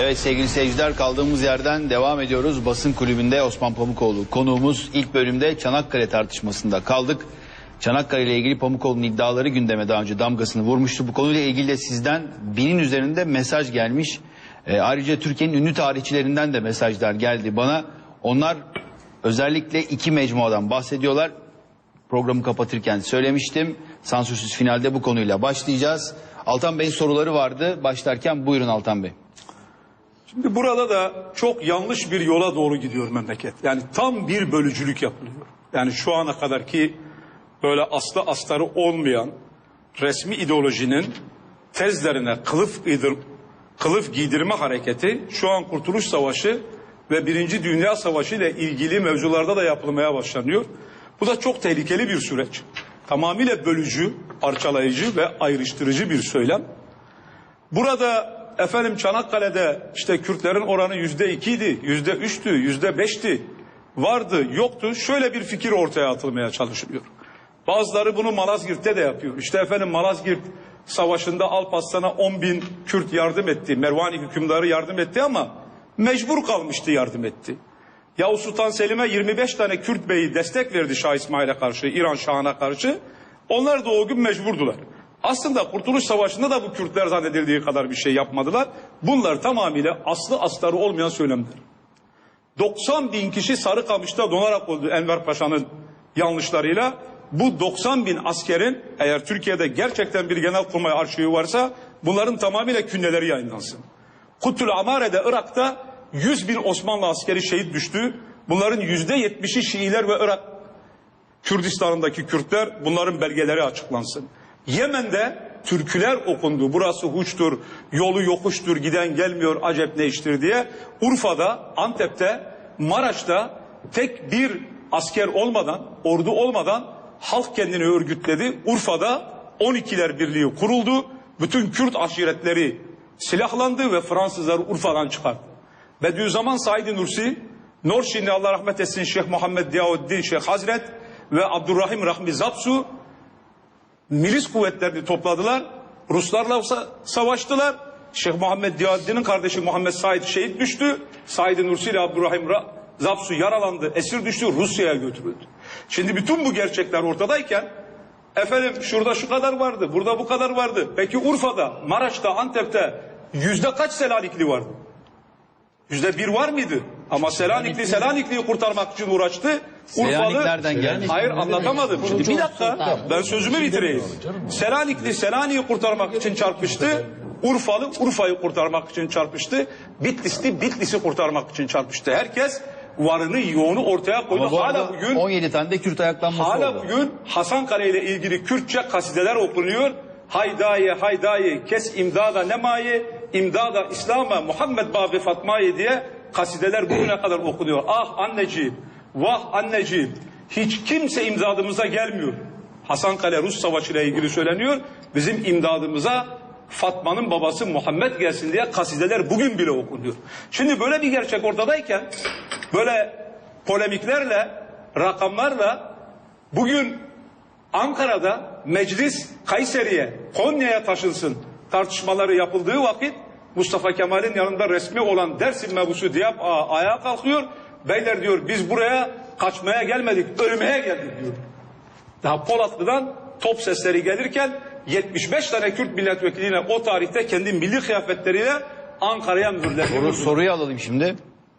Evet sevgili seyirciler kaldığımız yerden devam ediyoruz. Basın kulübünde Osman Pamukoğlu konuğumuz ilk bölümde Çanakkale tartışmasında kaldık. Çanakkale ile ilgili Pamukoğlu'nun iddiaları gündeme daha önce damgasını vurmuştu. Bu konuyla ilgili de sizden binin üzerinde mesaj gelmiş. Ee, ayrıca Türkiye'nin ünlü tarihçilerinden de mesajlar geldi bana. Onlar özellikle iki mecmuadan bahsediyorlar. Programı kapatırken söylemiştim. Sansürsüz finalde bu konuyla başlayacağız. Altan Bey'in soruları vardı. Başlarken buyurun Altan Bey. Şimdi burada da çok yanlış bir yola doğru gidiyor memleket. Yani tam bir bölücülük yapılıyor. Yani şu ana kadar ki böyle aslı astarı olmayan resmi ideolojinin tezlerine kılıf, giydir, kılıf giydirme hareketi şu an Kurtuluş Savaşı ve Birinci Dünya Savaşı ile ilgili mevzularda da yapılmaya başlanıyor. Bu da çok tehlikeli bir süreç. Tamamıyla bölücü, parçalayıcı ve ayrıştırıcı bir söylem. Burada efendim Çanakkale'de işte Kürtlerin oranı yüzde ikiydi, yüzde üçtü, yüzde beşti. Vardı, yoktu. Şöyle bir fikir ortaya atılmaya çalışılıyor. Bazıları bunu Malazgirt'te de yapıyor. İşte efendim Malazgirt Savaşı'nda Alparslan'a 10 bin Kürt yardım etti. Mervani hükümdarı yardım etti ama mecbur kalmıştı yardım etti. Yavuz Sultan Selim'e 25 tane Kürt beyi destek verdi Şah İsmail'e karşı, İran Şah'ına karşı. Onlar da o gün mecburdular. Aslında Kurtuluş Savaşı'nda da bu Kürtler zannedildiği kadar bir şey yapmadılar. Bunlar tamamıyla aslı astarı olmayan söylemler. 90 bin kişi Sarıkamış'ta donarak öldü Enver Paşa'nın yanlışlarıyla. Bu 90 bin askerin eğer Türkiye'de gerçekten bir genelkurmay arşivi varsa bunların tamamıyla künneleri yayınlansın. Kutul Amare'de Irak'ta 100 bin Osmanlı askeri şehit düştü. Bunların yüzde yetmişi Şiiler ve Irak Kürdistan'ındaki Kürtler bunların belgeleri açıklansın. Yemen'de türküler okundu. Burası huçtur, yolu yokuştur, giden gelmiyor, acep ne iştir diye. Urfa'da, Antep'te, Maraş'ta tek bir asker olmadan, ordu olmadan halk kendini örgütledi. Urfa'da 12'ler Birliği kuruldu. Bütün Kürt aşiretleri silahlandı ve Fransızlar Urfa'dan çıkarttı. Bediüzzaman Said Nursi, Norşinli Allah rahmet etsin Şeyh Muhammed Diyavuddin Şeyh Hazret ve Abdurrahim Rahmi Zapsu milis kuvvetlerini topladılar. Ruslarla sa- savaştılar. Şeyh Muhammed Diyavuddin'in kardeşi Muhammed Said şehit düştü. Said Nursi ile Abdurrahim Ra- Zapsu yaralandı, esir düştü, Rusya'ya götürüldü. Şimdi bütün bu gerçekler ortadayken efendim şurada şu kadar vardı, burada bu kadar vardı. Peki Urfa'da, Maraş'ta, Antep'te yüzde kaç Selanikli vardı? Yüzde bir var mıydı? Ama Selanikli Selanikli'yi kurtarmak için uğraştı. Selanik nereden gelmiş? Hayır anlatamadım. Şimdi bir dakika ben sözümü bitireyim. Selanikli Selanik'i kurtarmak için çarpıştı. Urfalı Urfa'yı kurtarmak için çarpıştı. Bitlisli Bitlis'i kurtarmak için çarpıştı. Herkes varını yoğunu ortaya koydu. Bu Hala bugün 17 tane de Kürt ayaklanması Hala oldu. bugün Hasankale ile ilgili Kürtçe kasideler okunuyor. Haydaye haydaye kes imdada nemaye imdada İslam'a Muhammed Babi Fatma'yı diye kasideler bugüne kadar okunuyor. Ah anneciğim, vah anneciğim hiç kimse imdadımıza gelmiyor. Hasankale Rus Savaşı ile ilgili söyleniyor. Bizim imdadımıza Fatma'nın babası Muhammed gelsin diye kasideler bugün bile okunuyor. Şimdi böyle bir gerçek ortadayken böyle polemiklerle, rakamlarla bugün Ankara'da meclis Kayseri'ye, Konya'ya taşınsın tartışmaları yapıldığı vakit Mustafa Kemal'in yanında resmi olan Dersim mebusu Diyap Ağa ayağa kalkıyor. Beyler diyor biz buraya kaçmaya gelmedik, ölmeye geldik diyor. Daha Polatlı'dan top sesleri gelirken 75 tane Kürt milletvekiliyle o tarihte kendi milli kıyafetleriyle Ankara'ya mühürlendi. Soru, soruyu alalım şimdi.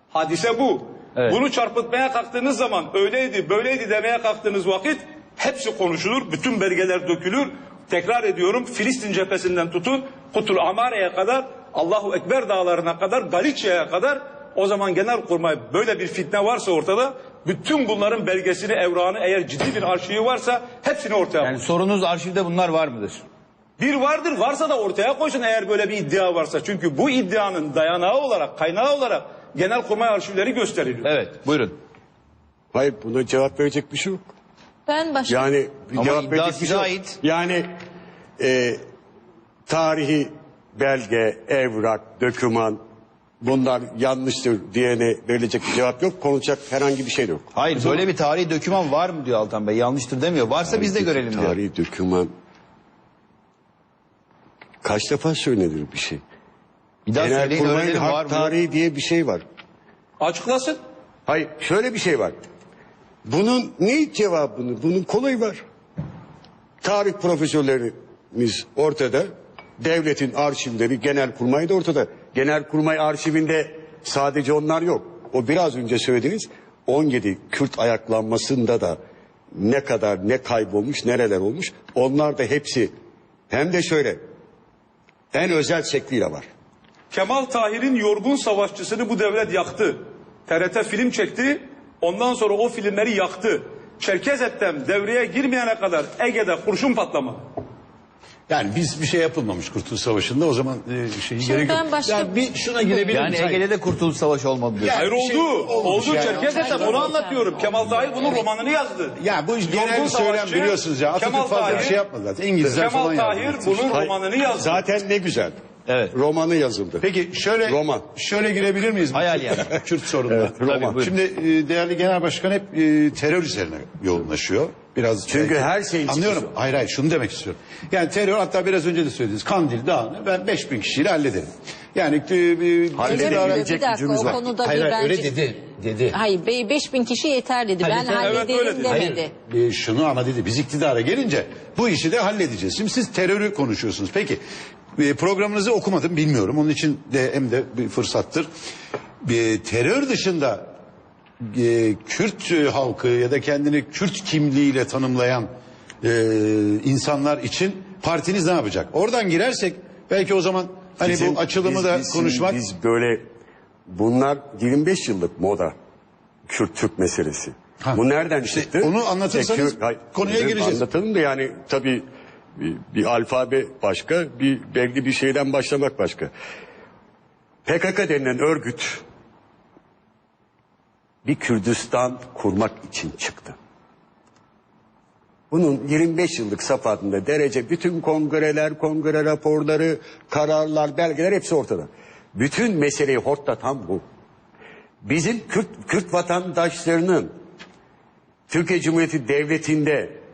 Hadise bu. Evet. Bunu çarpıtmaya kalktığınız zaman öyleydi böyleydi demeye kalktığınız vakit hepsi konuşulur. Bütün belgeler dökülür. Tekrar ediyorum Filistin cephesinden tutun Kutul Amare'ye kadar Allahu Ekber dağlarına kadar Galicia'ya kadar o zaman Genelkurmay böyle bir fitne varsa ortada bütün bunların belgesini, evrağını eğer ciddi bir arşivi varsa hepsini ortaya Yani sorunuz arşivde bunlar var mıdır? bir vardır varsa da ortaya koysun eğer böyle bir iddia varsa. Çünkü bu iddianın dayanağı olarak, kaynağı olarak Genelkurmay arşivleri gösteriliyor. Evet buyurun. Hayır buna cevap verecek bir şey yok. Ben başka Yani bir Ama cevap iddia verecek bir şey yok. ait. Yani e, tarihi belge, evrak, döküman bunlar yanlıştır diyene verilecek bir cevap yok. Konuşacak herhangi bir şey yok. Hayır böyle bir tarihi döküman var mı diyor Altan Bey. Yanlıştır demiyor. Varsa biz de görelim diyor. Tarihi döküman kaç defa söylenir bir şey? Bir daha söyleyin Genelkurmay'ın öğrenelim var mı? tarihi diye bir şey var. Açıklasın. Hayır şöyle bir şey var. Bunun ne cevabını? Bunun kolayı var. Tarih profesörlerimiz ortada. Devletin arşivleri, genelkurmay da ortada. Genelkurmay arşivinde sadece onlar yok. O biraz önce söylediğiniz 17 Kürt ayaklanmasında da ne kadar ne kaybolmuş, nereler olmuş. Onlar da hepsi hem de şöyle en özel şekliyle var. Kemal Tahir'in yorgun savaşçısını bu devlet yaktı. TRT film çekti. Ondan sonra o filmleri yaktı. Çerkez devreye girmeyene kadar Ege'de kurşun patlamadı. Yani biz bir şey yapılmamış Kurtuluş Savaşı'nda o zaman e, şeyi Şimdi gerek yok. başka- Yani bir şuna girebilir Yani miyiz? Ege'de de Kurtuluş Savaşı olmadı diyor. Hayır şey oldu. olmamış oldu yani. Çerkez Ettem onu anlatıyorum. Kemal Tahir bunun romanını yazdı. Ya bu iş genel Yorgun bir söylem savaşçı, biliyorsunuz ya. Atatürk Kemal fazla bir Tahir- şey yapmadı zaten. İngilizler Kemal falan Tahir yazdı. bunun romanını yazdı. Zaten ne güzel. Evet. Romanı yazıldı. Peki şöyle Roman. şöyle girebilir miyiz? Hayal Kürt- yani. Kürt sorununa. Evet, roman. Tabii. Şimdi e, değerli genel başkan hep e, terör üzerine yoğunlaşıyor. Biraz Çünkü belki- her şeyin Anlıyorum. çıkışı. Hayır hayır şunu demek istiyorum. Yani terör hatta biraz önce de söylediniz. Kandil Dağı'nı ben 5000 kişiyle hallederim. Yani e, e, Halledebilecek gücümüz o var. konuda Hayır bir hayır bence... öyle dedi. Dedi. Hayır bey 5000 kişi yeter dedi. Ben Halleder. Evet, öyle hallederim dedi. demedi. E, şunu ama dedi biz iktidara gelince bu işi de halledeceğiz. Şimdi siz terörü konuşuyorsunuz. Peki e, programınızı okumadım bilmiyorum. Onun için de hem de bir fırsattır. E, terör dışında e, Kürt e, halkı ya da kendini Kürt kimliğiyle tanımlayan e, insanlar için partiniz ne yapacak? Oradan girersek belki o zaman hani Bizim- bu açılımı biz- da biz- konuşmak Biz böyle bunlar 25 yıllık moda. Kürt Türk meselesi. Ha, Bu nereden işte çıktı? onu anlatırsanız Kürt- hayır, konuya gireceğiz. Anlatalım da yani tabii bir, bir alfabe başka, bir belli bir şeyden başlamak başka. PKK denilen örgüt bir Kürdistan kurmak için çıktı. Bunun 25 yıllık safhatında derece bütün kongreler, kongre raporları, kararlar, belgeler hepsi ortada. Bütün meseleyi hortlatan bu. Bizim Kürt, Kürt vatandaşlarının Türkiye Cumhuriyeti Devleti'nde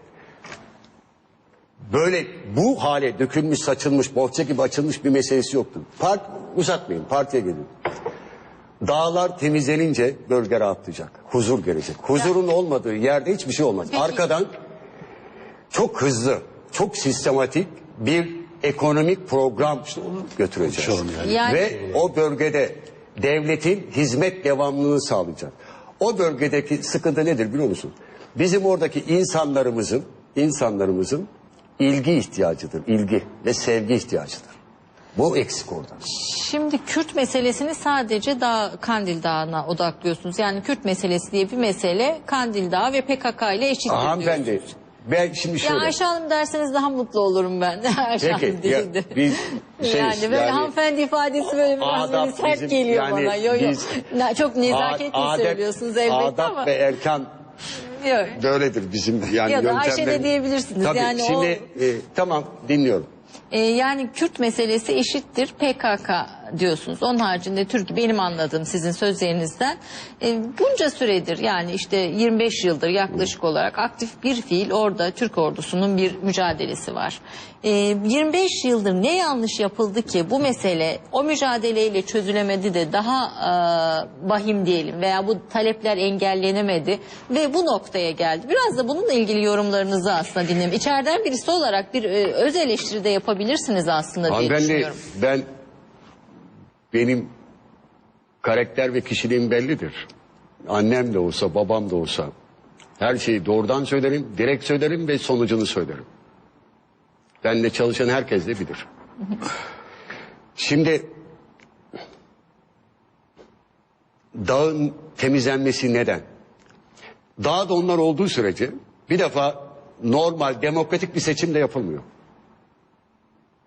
böyle bu hale dökülmüş, saçılmış, bohça gibi açılmış bir meselesi yoktu. Part, uzatmayın, partiye gelin. Dağlar temizlenince bölge rahatlayacak. Huzur gelecek. Huzurun olmadığı yerde hiçbir şey olmaz. Arkadan çok hızlı, çok sistematik bir ekonomik program götüreceğiz. Yani- Ve o bölgede devletin hizmet devamlılığını sağlayacak. O bölgedeki sıkıntı nedir biliyor musun? Bizim oradaki insanlarımızın, insanlarımızın ilgi ihtiyacıdır. ilgi ve sevgi ihtiyacıdır. Bu eksik orada. Şimdi Kürt meselesini sadece dağ, Kandil Dağı'na odaklıyorsunuz. Yani Kürt meselesi diye bir mesele Kandil Dağı ve PKK ile eşittir diyorsunuz. Hanımefendi ben şimdi Ya şöyle. Ayşe Hanım derseniz daha mutlu olurum ben. Ayşe Peki, Hanım ya biz şey, yani böyle yani- hanımefendi ifadesi böyle biraz Adap böyle sert geliyor yani bana. Yo, yo. biz- Çok nezaketli söylüyorsunuz elbette adap ama. ve erkan Yo. böyledir bizim yani Ya da Ayşe de yöntemlerimiz. diyebilirsiniz. Tabii Yani o- şimdi e, tamam dinliyorum. Ee, yani Kürt meselesi eşittir PKK diyorsunuz. Onun haricinde Türk benim anladığım sizin sözlerinizden e, bunca süredir yani işte 25 yıldır yaklaşık olarak aktif bir fiil orada Türk ordusunun bir mücadelesi var. E, 25 yıldır ne yanlış yapıldı ki bu mesele o mücadeleyle çözülemedi de daha e, vahim diyelim veya bu talepler engellenemedi ve bu noktaya geldi. Biraz da bununla ilgili yorumlarınızı aslında dinledim. İçeriden birisi olarak bir e, öz eleştiri de yapabilirsiniz aslında diye Hanımefendi düşünüyorum. ben benim karakter ve kişiliğim bellidir. Annem de olsa babam da olsa her şeyi doğrudan söylerim, direkt söylerim ve sonucunu söylerim. Benle çalışan herkes de bilir. Şimdi dağın temizlenmesi neden? Dağda onlar olduğu sürece bir defa normal demokratik bir seçim de yapılmıyor.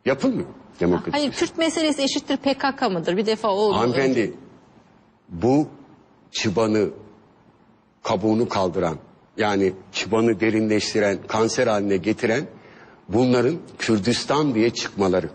Yapılmıyor demokratik. Hayır Kürt meselesi eşittir PKK mıdır? Bir defa o Hanımefendi bu çıbanı kabuğunu kaldıran yani çıbanı derinleştiren kanser haline getiren bunların Kürdistan diye çıkmaları.